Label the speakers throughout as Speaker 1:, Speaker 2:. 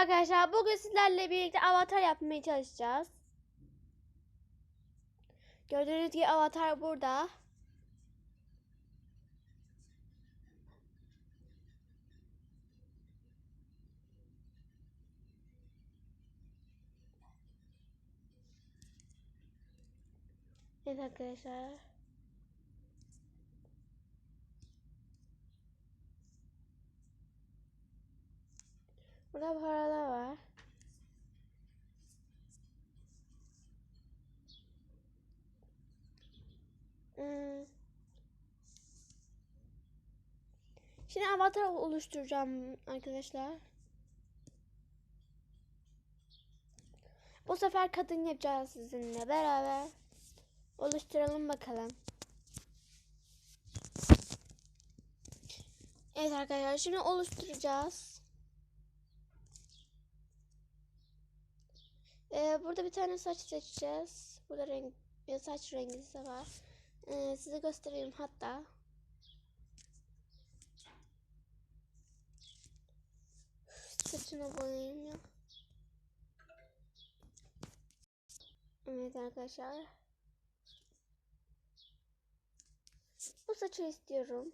Speaker 1: arkadaşlar. Bugün sizlerle birlikte avatar yapmaya çalışacağız. Gördüğünüz gibi avatar burada. Evet arkadaşlar. Burada paralar var. Hmm. Şimdi avatar oluşturacağım arkadaşlar. Bu sefer kadın yapacağız sizinle beraber. Oluşturalım bakalım. Evet arkadaşlar şimdi oluşturacağız. Ee, burada bir tane saç seçeceğiz. Burada renk, bir saç rengi de var. Ee, size göstereyim hatta. Saçına boyayayım ya. Evet arkadaşlar. Bu saçı istiyorum.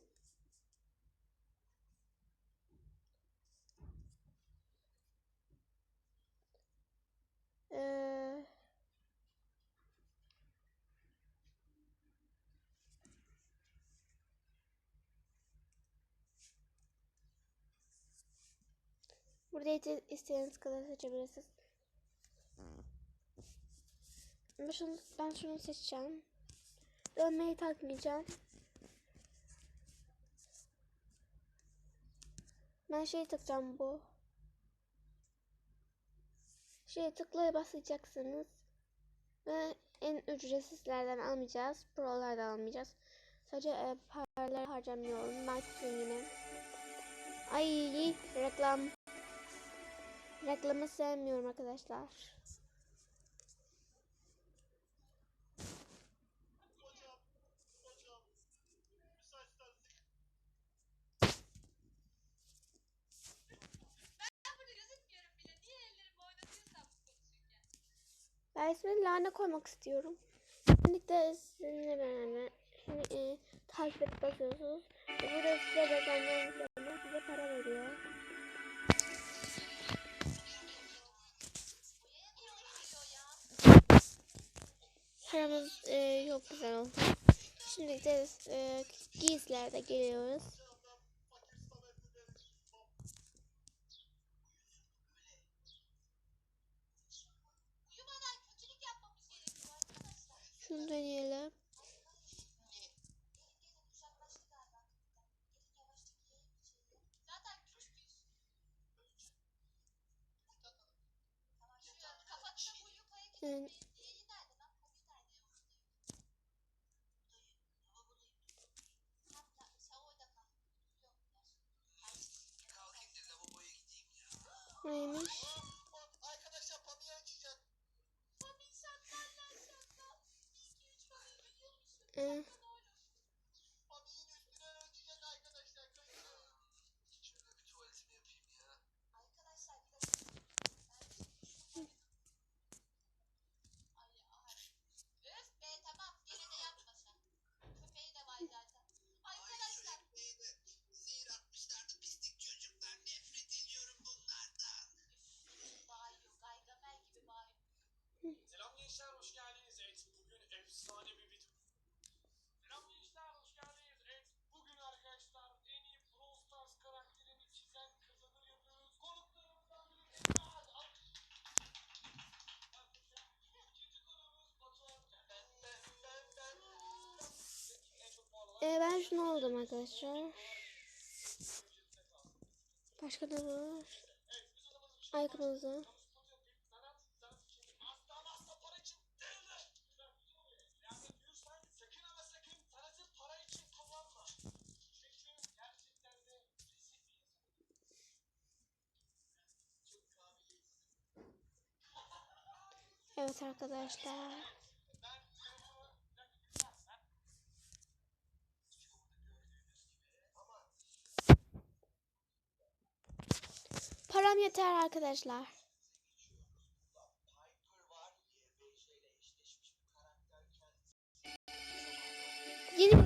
Speaker 1: Burada iste- istediğiniz kadar seçebilirsiniz. Ben şunu, ben şunu seçeceğim. Dönmeyi takmayacağım. Ben şey takacağım bu. Şeye tıklaya basacaksınız. Ve en ücretsizlerden almayacağız. Pro'lardan almayacağız. Sadece e, paraları harcamıyorum. Marketing yine. Ay reklam. Reklamı sevmiyorum arkadaşlar.
Speaker 2: Ben
Speaker 1: ismini Lana koymak istiyorum. Şimdi de sizinle beraber şimdi, e, takip et basıyorsunuz. Burada size üzerine size para veriyor. Paramız e, çok güzel oldu. Şimdi de e, giysilerde geliyoruz. Şunu deneyelim.
Speaker 3: Çok puan alan
Speaker 1: e, ben şunu aldım arkadaşlar. Başka ne var?
Speaker 3: Evet biz odamızı bir şey
Speaker 1: Ayakkabınızı.
Speaker 3: Kamu spotu yapayım. Sanat, sanat için asla ama asla para için değildir. Lütfen güzel oluyor. Lanet diyorsan sakın ama sakın sanatı para için kullanma. Çünkü gerçekten de rezil bir insan. Çok kabiliyetsiz.
Speaker 1: Evet arkadaşlar.
Speaker 3: Ben telefonu bir dakika. Ben
Speaker 4: Gördüğünüz gibi ama
Speaker 1: Param yeter arkadaşlar. Yeni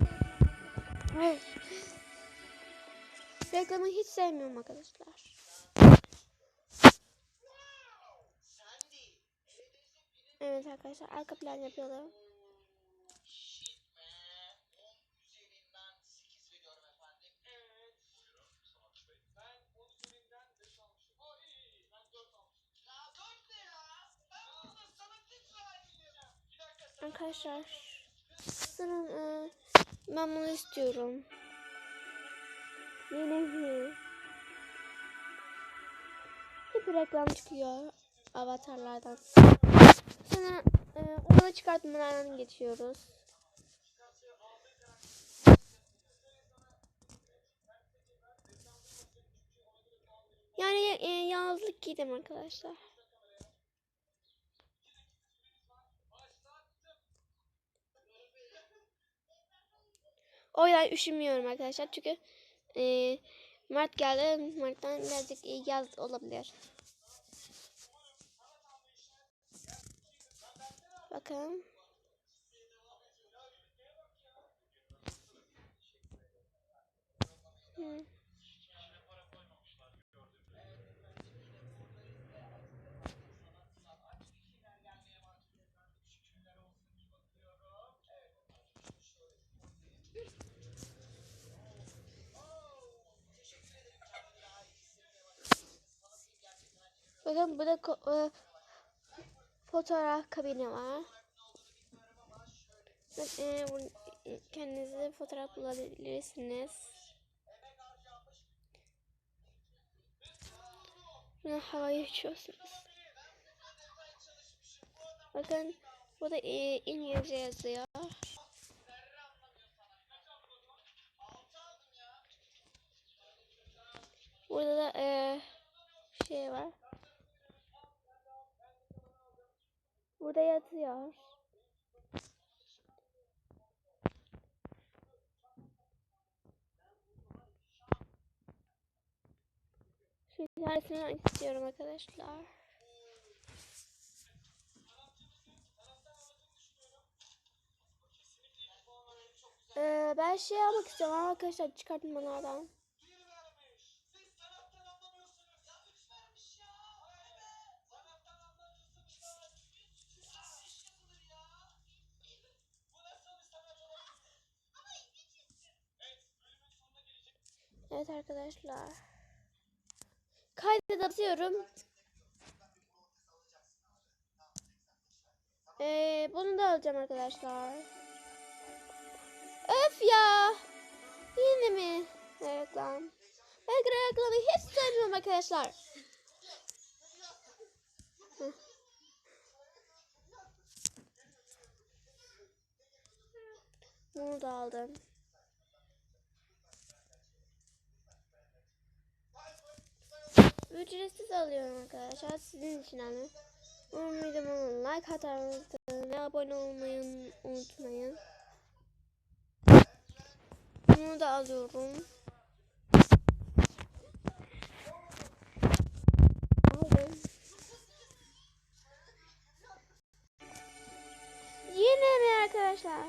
Speaker 1: Evet. Reklamı hiç sevmiyorum arkadaşlar. Evet arkadaşlar arka plan yapıyorum. Arkadaşlar sanırım e, ben bunu istiyorum. Yeni Hep reklam çıkıyor avatarlardan. Sonra e, onu çıkartmalardan geçiyoruz. Yani e, yazlık giydim arkadaşlar. O yüzden üşümüyorum arkadaşlar çünkü e, Mart geldi. Mart'tan birazcık yaz olabilir. Bakın. Hı. Bakın burada e, fotoğraf kabini var. E, kendinize fotoğraf bulabilirsiniz. Buna havayı uçuyorsunuz. Bakın burada e, İngilizce yazıyor. Burada da e, şey var. Burada yatıyor. Şu tanesini istiyorum arkadaşlar. Ee, ben şey almak istiyorum ama arkadaşlar çıkartmalardan.
Speaker 3: Evet
Speaker 1: arkadaşlar. Kayda basıyorum. Ee, bunu da alacağım arkadaşlar. Öf ya. Yine mi reklam? Ben reklamı hiç sevmiyorum arkadaşlar. Bunu da aldım. Ücretsiz alıyorum arkadaşlar. Sizin için hani. Umarım videomu like atar mısınız? Ve abone olmayı unutmayın. Bunu da alıyorum. Aldım. Yine mi arkadaşlar?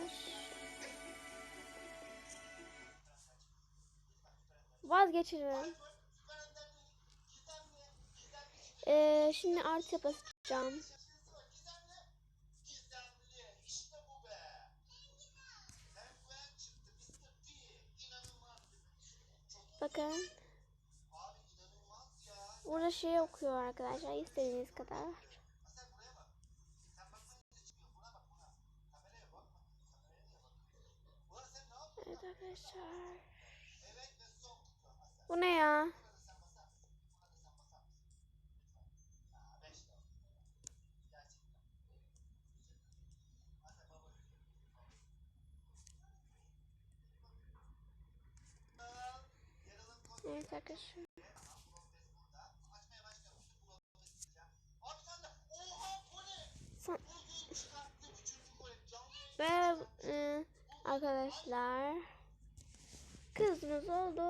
Speaker 1: Vazgeçirim. Ee, şimdi artı basacağım.
Speaker 4: Bu
Speaker 1: Bakın.
Speaker 4: ya.
Speaker 1: Burada şey okuyor arkadaşlar istediğiniz kadar.
Speaker 4: Sen buraya bak. Sen bakmayınca kole canlı
Speaker 1: Ve e, arkadaşlar kızımız oldu.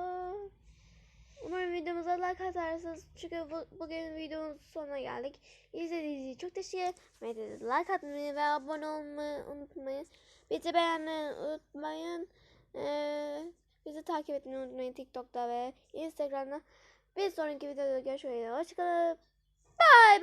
Speaker 1: Umarım videomuza like atarsınız. Çünkü bu, bugün videonun sonuna geldik. İzlediğiniz için çok teşekkür ederim. Like atmayı ve abone olmayı unutmayın. Bizi beğenmeyi unutmayın. Ee, bizi takip etmeyi unutmayın TikTok'ta ve Instagram'da. Bir sonraki videoda görüşmek üzere. Hoşçakalın. Bye.